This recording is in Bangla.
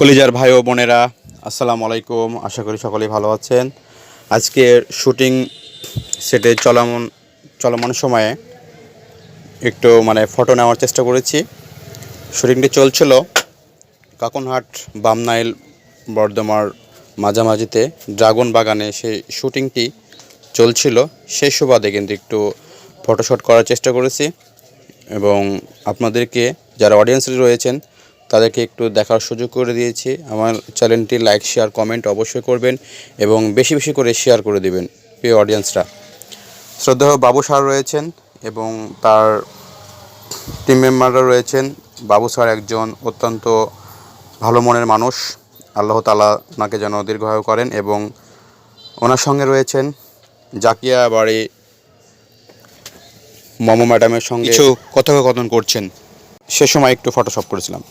কলিজার ভাই ও বোনেরা, আসসালামু আলাইকুম। আশা করি সকলেই ভালো আছেন। আজকে শুটিং সেটে চলমান চলমান সময়ে একটু মানে ফটো নেওয়ার চেষ্টা করেছি। শুটিংটি চলছিল কাকনহাট বামনাইল বর্ধমার মাঝামাঝিতে ড্রাগন বাগানে। সেই শুটিংটি চলছিল। সেই সুবাদে কিন্তু একটু ফটোশ্যুট করার চেষ্টা করেছি। এবং আপনাদেরকে, যারা অডিয়েন্স রয়েছেন তাদেরকে একটু দেখার সুযোগ করে দিয়েছি। আমার চ্যানেলটি লাইক শেয়ার কমেন্ট অবশ্যই করবেন এবং বেশি বেশি করে শেয়ার করে দিবেন প্রিয় অডিয়েন্সরা। শ্রদ্ধেয় বাবু স্যার রয়েছেন এবং তার টিম মেম্বাররা রয়েছেন। বাবু স্যার একজন অত্যন্ত ভালো মনের মানুষ। আল্লাহ তালা ওনাকে যেন দীর্ঘায়ু করেন এবং ওনার সঙ্গে রয়েছেন জাকিয়া বাড়ি মমো ম্যাডামের সঙ্গে। কিছু কথোপকথন করছেন। সে সময় একটু ফটোশপ করেছিলাম।